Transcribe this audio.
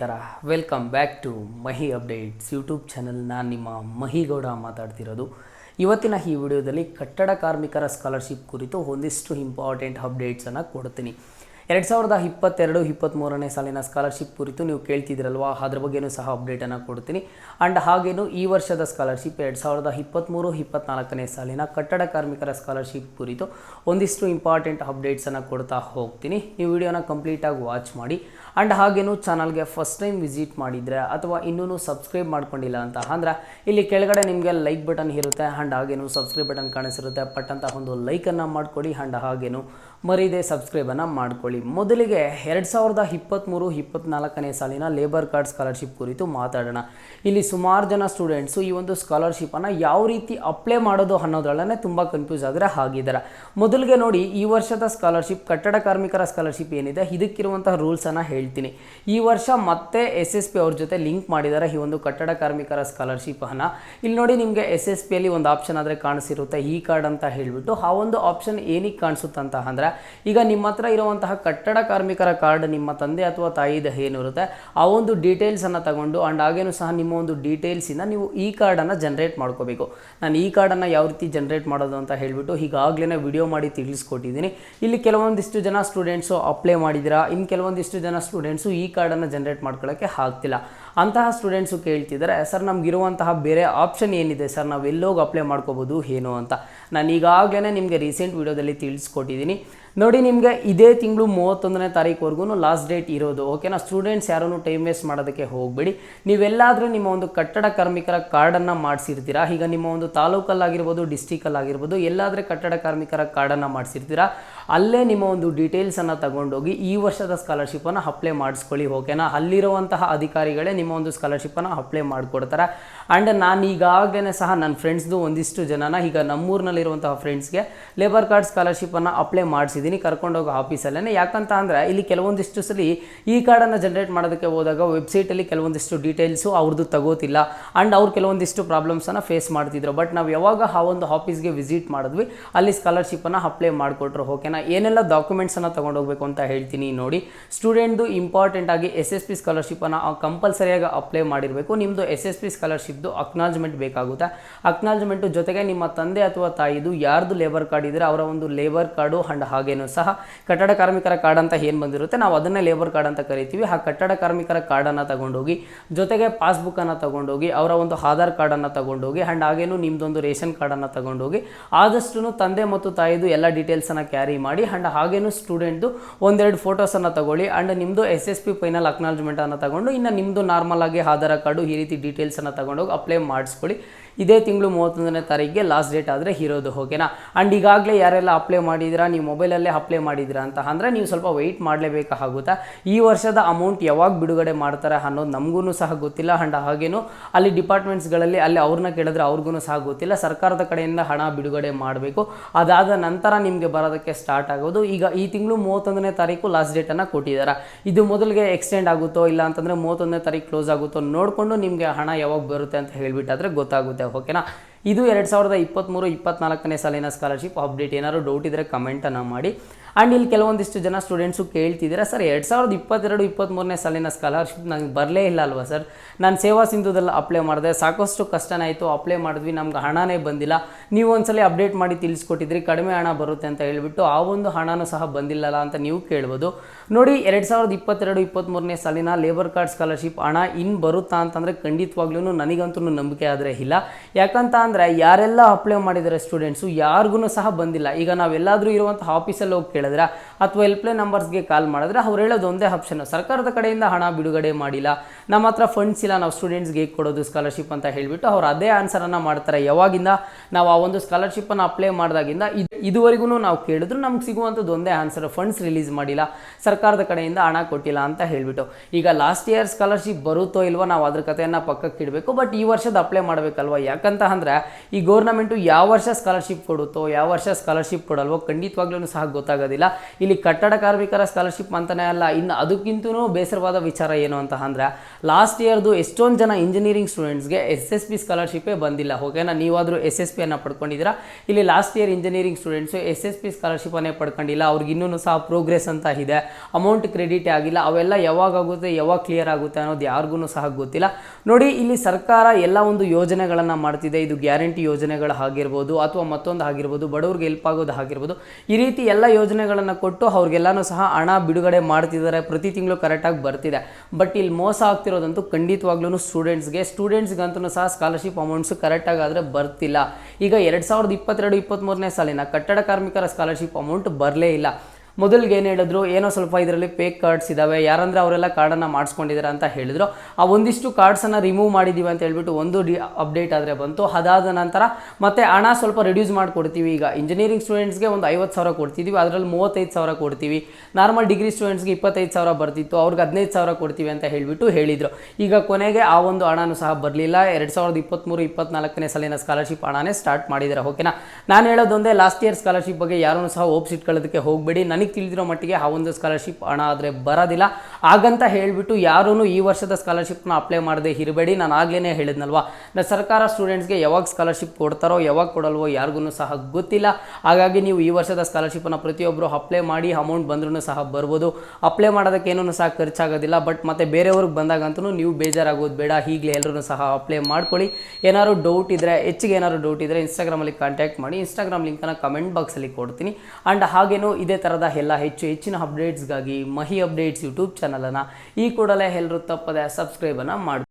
ಥರ welcome back to Mahi updates YouTube channel ನಾನು ನಿಮ್ಮ ಮಹಿಗೌಡ ಮಾತಾಡ್ತಿರೋದು. ಇವತ್ತಿನ ಈ ವಿಡಿಯೋದಲ್ಲಿ ಕಟ್ಟಡ ಕಾರ್ಮಿಕರ ಸ್ಕಾಲರ್ಶಿಪ್ ಕುರಿತು ಒಂದಿಷ್ಟು ಇಂಪಾರ್ಟೆಂಟ್ ಅಪ್ಡೇಟ್ಸನ್ನು ಕೊಡ್ತೀನಿ. ಎರಡು ಸಾವಿರದ ಇಪ್ಪತ್ತೆರಡು ಇಪ್ಪತ್ತ್ಮೂರನೇ ಸಾಲಿನ ಸ್ಕಾಲರ್ಶಿಪ್ ಕುರಿತು ನೀವು ಕೇಳ್ತಿದ್ದೀರಲ್ವಾ? ಅದ್ರ ಬಗ್ಗೆನೂ ಸಹ ಅಪ್ಡೇಟನ್ನು ಕೊಡ್ತೀನಿ. ಆ್ಯಂಡ್ ಹಾಗೇನು ಈ ವರ್ಷದ ಸ್ಕಾಲರ್ಶಿಪ್ ಎರಡು ಸಾವಿರದ ಇಪ್ಪತ್ತ್ಮೂರು ಇಪ್ಪತ್ನಾಲ್ಕನೇ ಸಾಲಿನ ಕಟ್ಟಡ ಕಾರ್ಮಿಕರ ಸ್ಕಾಲರ್ಶಿಪ್ ಕುರಿತು ಒಂದಿಷ್ಟು ಇಂಪಾರ್ಟೆಂಟ್ ಅಪ್ಡೇಟ್ಸನ್ನು ಕೊಡ್ತಾ ಹೋಗ್ತೀನಿ. ನೀವು ವಿಡಿಯೋನ ಕಂಪ್ಲೀಟಾಗಿ ವಾಚ್ ಮಾಡಿ. ಆ್ಯಂಡ್ ಹಾಗೇನು ಚಾನಲ್ಗೆ ಫಸ್ಟ್ ಟೈಮ್ ವಿಸಿಟ್ ಮಾಡಿದರೆ ಅಥವಾ ಇನ್ನೂ ಸಬ್ಸ್ಕ್ರೈಬ್ ಮಾಡ್ಕೊಂಡಿಲ್ಲ ಅಂತ ಅಂದ್ರೆ ಇಲ್ಲಿ ಕೆಳಗಡೆ ನಿಮಗೆ ಲೈಕ್ ಬಟನ್ ಇರುತ್ತೆ. ಆ್ಯಂಡ್ ಹಾಗೇನು ಸಬ್ಸ್ಕ್ರೈಬ್ ಬಟನ್ ಕಾಣಿಸಿರುತ್ತೆ. ಪಟ್ ಅಂತ ಒಂದು ಲೈಕನ್ನು ಮಾಡಿಕೊಡಿ. ಆ್ಯಂಡ್ ಹಾಗೇನು ಮರೀದೆ ಸಬ್ಸ್ಕ್ರೈಬನ್ನು ಮಾಡ್ಕೊಳ್ಳಿ. ಮೊದಲಿಗೆ ಎರಡು ಸಾವಿರದ ಇಪ್ಪತ್ತ್ಮೂರು ಇಪ್ಪತ್ನಾಲ್ಕನೇ ಸಾಲಿನ ಲೇಬರ್ ಕಾರ್ಡ್ ಸ್ಕಾಲರ್ಶಿಪ್ ಕುರಿತು ಮಾತಾಡೋಣ. ಇಲ್ಲಿ ಸುಮಾರು ಜನ ಸ್ಟೂಡೆಂಟ್ಸು ಈ ಒಂದು ಸ್ಕಾಲರ್ಶಿಪ್ಪನ್ನು ಯಾವ ರೀತಿ ಅಪ್ಲೈ ಮಾಡೋದು ಅನ್ನೋದ್ರಲ್ಲೇ ತುಂಬ ಕನ್ಫ್ಯೂಸ್ ಆದರೆ ಹಾಗಿದ್ದಾರೆ ಮೊದಲಿಗೆ ನೋಡಿ, ಈ ವರ್ಷದ ಸ್ಕಾಲರ್ಶಿಪ್ ಕಟ್ಟಡ ಕಾರ್ಮಿಕರ ಸ್ಕಾಲರ್ಶಿಪ್ ಏನಿದೆ, ಇದಕ್ಕಿರುವಂತಹ ರೂಲ್ಸನ್ನು ಹೇಳ್ತೀನಿ. ಈ ವರ್ಷ ಮತ್ತೆ ಎಸ್ ಎಸ್ ಪಿ ಅವ್ರ ಜೊತೆ ಲಿಂಕ್ ಮಾಡಿದ್ದಾರೆ ಈ ಒಂದು ಕಟ್ಟಡ ಕಾರ್ಮಿಕರ ಸ್ಕಾಲರ್ಶಿಪ್ಪನ್ನು ಇಲ್ಲಿ ನೋಡಿ, ನಿಮಗೆ ಎಸ್ ಎಸ್ ಪಿಯಲ್ಲಿ ಒಂದು ಆಪ್ಷನ್ ಆದರೆ ಕಾಣಿಸಿರುತ್ತೆ, ಈ ಕಾರ್ಡ್ ಅಂತ ಹೇಳಿಬಿಟ್ಟು. ಆ ಒಂದು ಆಪ್ಷನ್ ಏನಕ್ಕೆ ಕಾಣಿಸುತ್ತಂತ ಅಂದರೆ, ಈಗ ನಿಮ್ಮ ಹತ್ರ ಇರುವಂತಹ ಕಟ್ಟಡ ಕಾರ್ಮಿಕರ ಕಾರ್ಡ್ ನಿಮ್ಮ ತಂದೆ ಅಥವಾ ತಾಯಿದ ಏನಿರುತ್ತೆ ಆ ಒಂದು ಡೀಟೇಲ್ಸನ್ನು ತಗೊಂಡು ಆ್ಯಂಡ್ ಹಾಗೇನು ಸಹ ನಿಮ್ಮ ಒಂದು ಡೀಟೇಲ್ಸಿಂದ ನೀವು ಈ ಕಾರ್ಡನ್ನು ಜನ್ರೇಟ್ ಮಾಡ್ಕೋಬೇಕು. ನಾನು ಈ ಕಾರ್ಡನ್ನು ಯಾವ ರೀತಿ ಜನ್ರೇಟ್ ಮಾಡೋದು ಅಂತ ಹೇಳಿಬಿಟ್ಟು ಈಗಾಗಲೇ ವಿಡಿಯೋ ಮಾಡಿ ತಿಳಿಸ್ಕೊಟ್ಟಿದ್ದೀನಿ. ಇಲ್ಲಿ ಕೆಲವೊಂದಿಷ್ಟು ಜನ ಸ್ಟೂಡೆಂಟ್ಸು ಅಪ್ಲೈ ಮಾಡಿದ್ದೀರಾ? ಇನ್ನು ಕೆಲವೊಂದಿಷ್ಟು ಜನ ಸ್ಟೂಡೆಂಟ್ಸು ಈ ಕಾರ್ಡನ್ನು ಜನ್ರೇಟ್ ಮಾಡ್ಕೊಳ್ಳೋಕ್ಕೆ ಆಗ್ತಿಲ್ಲ. ಅಂತಹ ಸ್ಟೂಡೆಂಟ್ಸು ಕೇಳ್ತಿದ್ದಾರೆ ಸರ್, ನಮಗಿರುವಂತಹ ಬೇರೆ ಆಪ್ಷನ್ ಏನಿದೆ? ಸರ್, ನಾವು ಎಲ್ಲೋಗಿ ಅಪ್ಲೈ ಮಾಡ್ಕೋಬೋದು, ಏನು ಅಂತ. ನಾನು ಈಗಾಗಲೇ ನಿಮಗೆ ರೀಸೆಂಟ್ ವಿಡಿಯೋದಲ್ಲಿ ತಿಳಿಸ್ಕೊಟ್ಟಿದ್ದೀನಿ ನೋಡಿ ನಿಮಗೆ ಇದೇ ತಿಂಗಳು ಮೂವತ್ತೊಂದನೇ ತಾರೀಕುವರೆಗೂ ಲಾಸ್ಟ್ ಡೇಟ್ ಇರೋದು ಓಕೆನಾ ಸ್ಟೂಡೆಂಟ್ಸ್ ಯಾರೂ ಟೈಮ್ ವೇಸ್ಟ್ ಮಾಡೋದಕ್ಕೆ ಹೋಗಬೇಡಿ. ನೀವೆಲ್ಲಾದರೂ ನಿಮ್ಮ ಒಂದು ಕಟ್ಟಡ ಕಾರ್ಮಿಕರ ಕಾರ್ಡನ್ನು ಮಾಡಿಸಿರ್ತೀರಾ? ಈಗ ನಿಮ್ಮ ಒಂದು ತಾಲೂಕಲ್ಲಾಗಿರ್ಬೋದು ಡಿಸ್ಟಿಕಲ್ಲಾಗಿರ್ಬೋದು ಎಲ್ಲಾದರೆ ಕಟ್ಟಡ ಕಾರ್ಮಿಕರ ಕಾರ್ಡನ್ನು ಮಾಡಿಸಿರ್ತೀರಾ? ಅಲ್ಲೇ ನಿಮ್ಮ ಒಂದು ಡೀಟೇಲ್ಸನ್ನು ತಗೊಂಡೋಗಿ ಈ ವರ್ಷದ ಸ್ಕಾಲರ್ಶಿಪ್ಪನ್ನು ಅಪ್ಲೈ ಮಾಡಿಸ್ಕೊಳ್ಳಿ ಓಕೆನಾ ಅಲ್ಲಿರುವಂತಹ ಅಧಿಕಾರಿಗಳೇ ನಿಮ್ಮ ಒಂದು ಸ್ಕಾಲರ್ಶಿಪ್ಪನ್ನು ಅಪ್ಲೈ ಮಾಡಿಕೊಡ್ತಾರೆ. ಆ್ಯಂಡ್ ನಾನು ಈಗಾಗಲೇ ಸಹ ನನ್ನ ಫ್ರೆಂಡ್ಸ್ದು ಒಂದಿಷ್ಟು ಜನನ, ಈಗ ನಮ್ಮೂರಿನಲ್ಲಿರುವಂತಹ ಫ್ರೆಂಡ್ಸ್ಗೆ ಲೇಬರ್ ಕಾರ್ಡ್ ಸ್ಕಾಲರ್ಶಿಪ್ಪನ್ನು ಅಪ್ಲೈ ಮಾಡಿಸಿದ್ದೀನಿ ಕರ್ಕೊಂಡೋಗೋ ಆಫೀಸಲ್ಲೇ ಯಾಕಂತ ಅಂದರೆ ಇಲ್ಲಿ ಕೆಲವೊಂದಿಷ್ಟು ಸಲ ಈ ಕಾರ್ಡನ್ನು ಜನರೇಟ್ ಮಾಡೋದಕ್ಕೆ ಹೋದಾಗ ವೆಬ್ಸೈಟಲ್ಲಿ ಕೆಲವೊಂದಿಷ್ಟು ಡೀಟೇಲ್ಸು ಅವ್ರದ್ದು ತಗೋತಿಲ್ಲ. ಆ್ಯಂಡ್ ಅವ್ರು ಕೆಲವೊಂದಿಷ್ಟು ಪ್ರಾಬ್ಲಮ್ಸನ್ನು ಫೇಸ್ ಮಾಡ್ತಿದ್ರು. ಬಟ್ ನಾವು ಯಾವಾಗ ಆ ಒಂದು ಆಫೀಸ್ಗೆ ವಿಸಿಟ್ ಮಾಡಿದ್ವಿ, ಅಲ್ಲಿ ಸ್ಕಾಲರ್ಶಿಪ್ಪನ್ನು ಅಪ್ಲೈ ಮಾಡಿಕೊಟ್ರು ಓಕೆನಾ ಏನೆಲ್ಲ ಡಾಕ್ಯುಮೆಂಟ್ಸನ್ನು ಹೋಗಬೇಕು ಅಂತ ಹೇಳ್ತೀನಿ ನೋಡಿ. ಸ್ಟೂಡೆಂಟ್ದು ಇಂಪಾರ್ಟೆಂಟ್ ಆಗಿ ಎಸ್ ಎಸ್ ಪಿ ಸ್ಕಾಲರ್ಶಿಪ್ಪನ್ನು ಕಂಪಲ್ಸರಿಯಾಗಿ ಅಪ್ಲೈ ಮಾಡಿರಬೇಕು. ನಿಮ್ಮದು ಎಸ್ ಎಸ್ ಪಿ ಸ್ಕಾಲರ್ಶಿಪ್ದು ಅಕ್ನಾಲಜ್ಮೆಂಟ್ ಬೇಕಾಗುತ್ತೆ. ಅಕ್ನಾಲ್ಜ್ಮೆಂಟು ಜೊತೆಗೆ ನಿಮ್ಮ ತಂದೆ ಅಥವಾ ತಾಯಿದು ಯಾರ್ದು ಲೇಬರ್ ಕಾರ್ಡ್ ಇದ್ದರೆ ಅವರ ಒಂದು ಲೇಬರ್ ಕಾರ್ಡು ಅಂಡ್ ಹಾಗೇನೂ ಸಹ. ಕಟ್ಟಡ ಕಾರ್ಮಿಕರ ಕಾರ್ಡ್ ಅಂತ ಏನು ಬಂದಿರುತ್ತೆ? ನಾವು ಅದನ್ನೇ ಲೇಬರ್ ಕಾರ್ಡ್ ಅಂತ ಕರಿತೀವಿ. ಆ ಕಟ್ಟಡ ಕಾರ್ಮಿಕರ ಕಾರ್ಡನ್ನು ತಗೊಂಡೋಗಿ, ಜೊತೆಗೆ ಪಾಸ್ಬುಕ್ಕನ್ನು ತಗೊಂಡೋಗಿ, ಅವರ ಒಂದು ಆಧಾರ್ ಕಾರ್ಡನ್ನು ತಗೊಂಡೋಗಿ ಆ್ಯಂಡ್ ಹಾಗೇನು ನಿಮ್ಮದೊಂದು ರೇಷನ್ ಕಾರ್ಡನ್ನು ತಗೊಂಡೋಗಿ ಆದಷ್ಟು ತಂದೆ ಮತ್ತು ತಾಯಿದು ಎಲ್ಲ ಡೀಟೇಲ್ಸನ್ನು ಕ್ಯಾರಿ ಮಾಡಿ ಆ್ಯಂಡ್ ಹಾಗೇನು ಸ್ಟೂಡೆಂಟ್ದು ಒಂದೆರಡು ಫೋಟೋಸನ್ನು ತಗೊಳ್ಳಿ ಆ್ಯಂಡ್ ನಿಮ್ಮದು ಎಸ್ ಎಸ್ ಪಿ ಫೈನಲ್ ಅಕ್ನಾಲಜ್ಮೆಂಟನ್ನು ತಗೊಂಡು ಇನ್ನು ನಿಮ್ಮದು ನಾರ್ಮಲ್ ಆಗಿ ಆಧಾರ್ ಕಾರ್ಡು ಈ ರೀತಿ ಡೀಟೇಲ್ಸನ್ನು ತಗೊಂಡೋಗಿ ಅಪ್ಲೈ ಮಾಡಿಸ್ಕೊಳ್ಳಿ. ಇದೇ ತಿಂಗಳು ಮೂವತ್ತೊಂದನೇ ತಾರೀಕಿಗೆ ಲಾಸ್ಟ್ ಡೇಟ್ ಆದರೆ ಇರೋದು ಓಕೆನಾ ಆ್ಯಂಡ್ ಈಗಾಗಲೇ ಯಾರೆಲ್ಲ ಅಪ್ಲೈ ಮಾಡಿದ್ದೀರಾ ನೀವು ಮೊಬೈಲಲ್ಲೇ ಅಪ್ಲೈ ಮಾಡಿದ್ದೀರಾ ಅಂತ ಅಂದರೆ ನೀವು ಸ್ವಲ್ಪ ವೆಯ್ಟ್ ಮಾಡಲೇಬೇಕಾಗುತ್ತಾ ಈ ವರ್ಷದ ಅಮೌಂಟ್ ಯಾವಾಗ ಬಿಡುಗಡೆ ಮಾಡ್ತಾರೆ ಅನ್ನೋದು ನಮಗೂ ಸಹ ಗೊತ್ತಿಲ್ಲ ಆ್ಯಂಡ್ ಹಾಗೇನು ಅಲ್ಲಿ ಡಿಪಾರ್ಟ್ಮೆಂಟ್ಸ್ಗಳಲ್ಲಿ ಅಲ್ಲಿ ಅವ್ರನ್ನ ಕೇಳಿದ್ರೆ ಅವ್ರಿಗೂ ಸಹ ಗೊತ್ತಿಲ್ಲ. ಸರ್ಕಾರದ ಕಡೆಯಿಂದ ಹಣ ಬಿಡುಗಡೆ ಮಾಡಬೇಕು. ಅದಾದ ನಂತರ ನಿಮಗೆ ಬರೋದಕ್ಕೆ ಸ್ಟಾರ್ಟ್ ಆಗೋದು. ಈಗ ಈ ತಿಂಗಳು ಮೂವತ್ತೊಂದನೇ ತಾರೀಕು ಲಾಸ್ಟ್ ಡೇಟನ್ನು ಕೊಟ್ಟಿದ್ದಾರೆ ಇದು ಮೊದಲಿಗೆ ಎಕ್ಸ್ಟೆಂಡ್ ಆಗುತ್ತೋ ಇಲ್ಲ ಅಂತಂದರೆ ಮೂವತ್ತೊಂದನೇ ತಾರೀಕು ಕ್ಲೋಸ್ ಆಗುತ್ತೋ ನೋಡಿಕೊಂಡು ನಿಮಗೆ ಹಣ ಯಾವಾಗ ಬರುತ್ತೆ ಅಂತ ಹೇಳಿಬಿಟ್ಟಾದರೆ ಗೊತ್ತಾಗುತ್ತೆ ಓಕೆನಾ ಇದು ಎರಡು ಸಾವಿರದ ಇಪ್ಪತ್ತ್ಮೂರು ಇಪ್ಪತ್ನಾಲ್ಕನೇ ಸಾಲಿನ ಸ್ಕಾಲರ್ಶಿಪ್ ಅಪ್ಡೇಟ್ ಏನಾದರೂ ಡೌಟ್ ಇದ್ದರೆ ಕಮೆಂಟನ್ನು ಮಾಡಿ. ಆ್ಯಂಡ್ ಇಲ್ಲಿ ಕೆಲವೊಂದಿಷ್ಟು ಜನ ಸ್ಟೂಡೆಂಟ್ಸು ಕೇಳ್ತಿದ್ದೀರಾ ಸರ್ ಎರಡು ಸಾವಿರದ ಇಪ್ಪತ್ತೆರಡು ಇಪ್ಪತ್ತ್ಮೂರನೇ ಸಾಲಿನ ಸ್ಕಾಲರ್ಶಿಪ್ ನನಗೆ ಬರಲೇ ಇಲ್ಲ ಅಲ್ವಾ ಸರ್ ನಾನು ಸೇವಾ ಸಿಂಧುದಲ್ಲಿ ಅಪ್ಲೈ ಮಾಡಿದೆ, ಸಾಕಷ್ಟು ಕಷ್ಟನಾಯಿತು ಅಪ್ಲೈ ಮಾಡಿದ್ವಿ, ನಮ್ಗೆ ಹಣನೇ ಬಂದಿಲ್ಲ. ನೀವು ಒಂದ್ಸಲ ಅಪ್ಡೇಟ್ ಮಾಡಿ ತಿಳಿಸ್ಕೊಟ್ಟಿದ್ರಿ, ಕಡಿಮೆ ಹಣ ಬರುತ್ತೆ ಅಂತ ಹೇಳಿಬಿಟ್ಟು ಆ ಒಂದು ಹಣನೂ ಸಹ ಬಂದಿಲ್ಲಲ್ಲ ಅಂತ ನೀವು ಕೇಳ್ಬೋದು. ನೋಡಿ, ಎರಡು ಸಾವಿರದ ಇಪ್ಪತ್ತೆರಡು ಇಪ್ಪತ್ತ್ಮೂರನೇ ಸಾಲಿನ ಲೇಬರ್ ಕಾರ್ಡ್ ಸ್ಕಾಲರ್ಶಿಪ್ ಹಣ ಇನ್ನು ಬರುತ್ತಾ ಅಂತಂದರೆ ಖಂಡಿತವಾಗ್ಲೂ ನನಗಂತೂ ನಂಬಿಕೆ ಆದರೆ ಇಲ್ಲ. ಯಾಕಂತ ಅಂದರೆ ಯಾರೆಲ್ಲ ಅಪ್ಲೈ ಮಾಡಿದರೆ ಸ್ಟೂಡೆಂಟ್ಸು ಯಾರಿಗೂ ಸಹ ಬಂದಿಲ್ಲ. ಈಗ ನಾವೆಲ್ಲಾದರೂ ಇರುವಂಥ ಆಫೀಸಲ್ಲಿ ಹೋಗಿ ಕೇಳಿದ್ರೆ? ಅಥವಾ ಹೆಲ್ಪ್ಲೈನ್ ನಂಬರ್ಸ್ಗೆ ಕಾಲ್ ಮಾಡಿದ್ರೆ ಅವ್ರು ಹೇಳೋದು ಒಂದೇ ಆಪ್ಷನ್ ಸರ್ಕಾರದ ಕಡೆಯಿಂದ ಹಣ ಬಿಡುಗಡೆ ಮಾಡಿಲ್ಲ. ನಮ್ಮ ಹತ್ರ ಫಂಡ್ಸ್ ಇಲ್ಲ, ನಾವು ಸ್ಟೂಡೆಂಟ್ಸ್ಗೆ ಹೇಗೆ ಕೊಡೋದು ಸ್ಕಾಲರ್ಶಿಪ್ ಅಂತ ಹೇಳಿಬಿಟ್ಟು ಅವ್ರು ಅದೇ ಆನ್ಸರನ್ನು ಮಾಡ್ತಾರೆ. ಯಾವಾಗಿಂದ? ನಾವು ಆ ಒಂದು ಸ್ಕಾಲರ್ಶಿಪ್ಪನ್ನು ಅಪ್ಲೈ ಮಾಡಿದಾಗಿಂದ ಇದು ಇದುವರೆಗೂ ನಾವು ಕೇಳಿದ್ರು ನಮ್ಗೆ ಸಿಗುವಂಥದ್ದು ಒಂದೇ ಆನ್ಸರ್ ಫಂಡ್ಸ್ ರಿಲೀಸ್ ಮಾಡಿಲ್ಲ. ಸರ್ಕಾರದ ಕಡೆಯಿಂದ ಹಣ ಕೊಟ್ಟಿಲ್ಲ ಅಂತ ಹೇಳಿಬಿಟ್ಟು. ಈಗ ಲಾಸ್ಟ್ ಇಯರ್ ಸ್ಕಾಲರ್ಶಿಪ್ ಬರುತ್ತೋ ಇಲ್ವೋ ನಾವು ಅದ್ರ ಕಥೆಯನ್ನು ಪಕ್ಕಕ್ಕೆ ಇಡಬೇಕು. ಬಟ್ ಈ ವರ್ಷದ ಅಪ್ಲೈ ಮಾಡಬೇಕಲ್ವ? ಯಾಕಂತ ಅಂದರೆ ಈ ಗೌರ್ನಮೆಂಟು ಯಾವ ವರ್ಷ ಸ್ಕಾಲರ್ಶಿಪ್ ಕೊಡುತ್ತೋ, ಯಾವ ವರ್ಷ ಸ್ಕಾಲರ್ಶಿಪ್ ಕೊಡಲ್ವೋ ಖಂಡಿತವಾಗ್ಲೂ ಸಹ ಗೊತ್ತಾಗೋದಿಲ್ಲ. ಇಲ್ಲಿ ಕಟ್ಟಡ ಕಾರ್ಮಿಕರ ಸ್ಕಾಲರ್ಶಿಪ್ ಅಂತಲೇ ಅಲ್ಲ, ಇನ್ನು ಅದಕ್ಕಿಂತನೂ ಬೇಸರವಾದ ವಿಚಾರ ಏನು ಅಂತ ಅಂದರೆ ಲಾಸ್ಟ್ ಇಯರ್ದು ಎಷ್ಟೊಂದು ಜನ ಇಂಜಿನಿಯರಿಂಗ್ ಸ್ಟೂಡೆಂಟ್ಸ್ಗೆ ಎಸ್ ಎಸ್ ಪಿ ಸ್ಕಾಲರ್ಶಿಪ್ಪೇ ಬಂದಿಲ್ಲ. ಓಕೆನಾ ನೀವಾದರೂ ಎಸ್ ಎಸ್ ಪಿಯನ್ನು ಪಡ್ಕೊಂಡಿದ್ದೀರಾ? ಇಲ್ಲಿ last year engineering students S S P ಸ್ಕಾಲರ್ಶಿಪ್ಪನ್ನೇ ಪಡ್ಕೊಂಡಿಲ್ಲ. ಅವ್ರಿಗೆ ಇನ್ನೂ ಸಹ ಪ್ರೋಗ್ರೆಸ್ ಅಂತ ಇದೆ. ಅಮೌಂಟ್ ಕ್ರೆಡಿಟ್ ಆಗಿಲ್ಲ. ಅವೆಲ್ಲ ಯಾವಾಗ ಆಗುತ್ತೆ, ಯಾವಾಗ ಕ್ಲಿಯರ್ ಆಗುತ್ತೆ ಅನ್ನೋದು ಯಾರಿಗೂ ಸಹ ಗೊತ್ತಿಲ್ಲ. ನೋಡಿ, ಇಲ್ಲಿ ಸರ್ಕಾರ ಎಲ್ಲ ಒಂದು ಯೋಜನೆಗಳನ್ನು ಮಾಡ್ತಿದೆ. ಇದು ಗ್ಯಾರಂಟಿ ಯೋಜನೆಗಳು ಆಗಿರ್ಬೋದು ಅಥವಾ ಮತ್ತೊಂದು ಆಗಿರ್ಬೋದು ಬಡವ್ರಿಗೆ ಹೆಲ್ಪ್ ಆಗೋದು ಆಗಿರ್ಬೋದು ಈ ರೀತಿ ಎಲ್ಲ ಯೋಜನೆಗಳನ್ನು ಕೊಟ್ಟು ಅವ್ರಿಗೆಲ್ಲನೂ ಸಹ ಹಣ ಬಿಡುಗಡೆ ಮಾಡ್ತಿದ್ದಾರೆ. ಪ್ರತಿ ತಿಂಗಳು ಕರೆಕ್ಟಾಗಿ ಬರ್ತಿದೆ. ಬಟ್ ಇಲ್ಲಿ ಮೋಸ ಆಗ್ತಿರೋದಂತೂ ಖಂಡಿತವಾಗ್ಲೂ ಸ್ಟೂಡೆಂಟ್ಸ್ಗೆ ಸ್ಟೂಡೆಂಟ್ಸ್ಗಂತೂ ಸಹ ಸ್ಕಾಲರ್ಶಿಪ್ ಅಮೌಂಟ್ಸ್ ಕರೆಕ್ಟಾಗಿ ಆದರೆ ಬರ್ತಿಲ್ಲ. ಈಗ ಎರಡು ಸಾವಿರದ ಇಪ್ಪತ್ತೆರಡು ಇಪ್ಪತ್ತ್ಮೂರನೇ ಸಾಲಿನ ಕಟ್ಟಡ ಕಾರ್ಮಿಕರ ಸ್ಕಾಲರ್ಶಿಪ್ ಅಮೌಂಟ್ ಬರಲೇ ಇಲ್ಲ. ಮೊದಲಿಗೆ ಏನು ಹೇಳಿದ್ರು, ಏನೋ ಸ್ವಲ್ಪ ಇದರಲ್ಲಿ ಫೇಕ್ ಕಾರ್ಡ್ಸ್ ಇದ್ದಾವೆ ಯಾರಂದ್ರೆ ಅವರೆಲ್ಲ ಕಾರ್ಡನ್ನು ಮಾಡಿಸ್ಕೊಂಡಿದ್ದಾರೆ ಅಂತ ಹೇಳಿದ್ರು. ಆ ಒಂದಿಷ್ಟು ಕಾರ್ಡ್ಸನ್ನು ರಿಮೂವ್ ಮಾಡಿದ್ದೀವಿ ಅಂತ ಹೇಳ್ಬಿಟ್ಟು ಒಂದು ಡಿ ಅಪ್ಡೇಟ್ ಆದರೆ ಬಂತು. ಅದಾದ ನಂತರ ಮತ್ತೆ ಹಣ ಸ್ವಲ್ಪ ರಿಡ್ಯೂಸ್ ಮಾಡಿಕೊಡ್ತೀವಿ. ಈಗ ಇಂಜಿನಿಯರಿಂಗ್ ಸ್ಟೂಡೆಂಟ್ಸ್ಗೆ ಒಂದು ಐವತ್ತು ಸಾವಿರ ಕೊಡ್ತಿದ್ದೀವಿ ಅದರಲ್ಲಿ ಮೂವತ್ತೈದು ಸಾವಿರ ಕೊಡ್ತೀವಿ. ನಾರ್ಮಲ್ ಡಿಗ್ರಿ ಸ್ಟೂಡೆಂಟ್ಸ್ಗೆ ಇಪ್ಪತ್ತೈದು ಸಾವಿರ ಬರ್ತಿತ್ತು, ಅವ್ರಿಗೆ ಹದಿನೈದು ಸಾವಿರ ಕೊಡ್ತೀವಿ ಅಂತ ಹೇಳಿಬಿಟ್ಟು ಹೇಳಿದರು. ಈಗ ಕೊನೆಗೆ ಆ ಒಂದು ಹಣನೂ ಸಹ ಬರಲಿಲ್ಲ. ಎರಡು ಸಾವಿರದ ಇಪ್ಪತ್ತ್ಮೂರು ಇಪ್ಪತ್ನಾಲ್ಕನೇ ಸಲಿನ ಸ್ಕಾಲರ್ಶಿಪ್ ಹಣನೇ ಸ್ಟಾರ್ಟ್ ಮಾಡಿದ್ದಾರೆ ಓಕೆನಾ ನಾನು ಹೇಳೋದೊಂದೇ ಲಾಸ್ಟ್ ಇಯರ್ ಸ್ಕಾಲರ್ಶಿಪ್ ಬಗ್ಗೆ ಯಾರೂ ಸಹ ಓಪ್ಸ್ ಇಟ್ಕೊಳ್ಳೋದಕ್ಕೆ ಹೋಗಬೇಡಿ. ನನಗೆ ತಿಳಿದಿರೋ ಮಟ್ಟಿಗೆ ಆ ಒಂದು ಸ್ಕಾಲರ್ಶಿಪ್ ಹಣ ಆದರೆ ಬರೋದಿಲ್ಲ. ಹಾಗಂತ ಹೇಳಿಬಿಟ್ಟು ಯಾರೂ ಈ ವರ್ಷದ ಸ್ಕಾಲರ್ಶಿಪ್ನ ಅಪ್ಲೈ ಮಾಡದೆ ಇರಬೇಡಿ. ನಾನು ಆಗ್ಲೇ ಹೇಳಿದ್ನಲ್ವಾ? ನ ಸರ್ಕಾರ ಸ್ಟೂಡೆಂಟ್ಸ್ಗೆ ಯಾವಾಗ ಸ್ಕಾಲರ್ಶಿಪ್ ಕೊಡ್ತಾರೋ, ಯಾವಾಗ ಕೊಡಲ್ವೋ ಯಾರಿಗೂ ಸಹ ಗೊತ್ತಿಲ್ಲ. ಹಾಗಾಗಿ ನೀವು ಈ ವರ್ಷದ ಸ್ಕಾಲರ್ಶಿಪ್ಪನ್ನು ಪ್ರತಿಯೊಬ್ಬರು ಅಪ್ಲೈ ಮಾಡಿ ಅಮೌಂಟ್ ಬಂದ್ರೂ ಸಹ ಬರ್ಬೋದು. ಅಪ್ಲೈ ಮಾಡೋದಕ್ಕೆ ಏನೂ ಸಹ ಖರ್ಚಾಗೋದಿಲ್ಲ. ಬಟ್ ಮತ್ತೆ ಬೇರೆಯವ್ರಿಗೆ ಬಂದಾಗಂತೂ ನೀವು ಬೇಜಾರಾಗೋದು ಬೇಡ. ಈಗಲೇ ಎಲ್ಲರೂ ಸಹ ಅಪ್ಲೈ ಮಾಡ್ಕೊಳ್ಳಿ. ಏನಾದ್ರು ಡೌಟ್ ಇದ್ದರೆ ಹೆಚ್ಚಿಗೆ ಏನಾದ್ರು ಡೌಟ್ ಇದ್ದರೆ ಇನ್ಸ್ಟಾಗ್ರಾಮಲ್ಲಿ ಕಾಂಟ್ಯಾಕ್ಟ್ ಮಾಡಿ. ಇನ್ಸ್ಟಾಗ್ರಾಮ್ ಲಿಂಕನ್ನು ಕಮೆಂಟ್ ಬಾಕ್ಸಲ್ಲಿ ಕೊಡ್ತೀನಿ. ಆ್ಯಂಡ್ ಹಾಗೇನೂ ಇದೇ ಥರದ ಎಲ್ಲ ಹೆಚ್ಚು ಹೆಚ್ಚಿನ ಅಪ್ಡೇಟ್ಸ್ಗಾಗಿ ಮಹಿ ಅಪ್ಡೇಟ್ಸ್ ಯೂಟ್ಯೂಬ್ ಚಾನಲನ್ನು ಈ ಕೂಡಲೇ ಎಲ್ಲರೂ ತಪ್ಪದೆ ಸಬ್ಸ್ಕ್ರೈಬನ್ನು ಮಾಡಿ.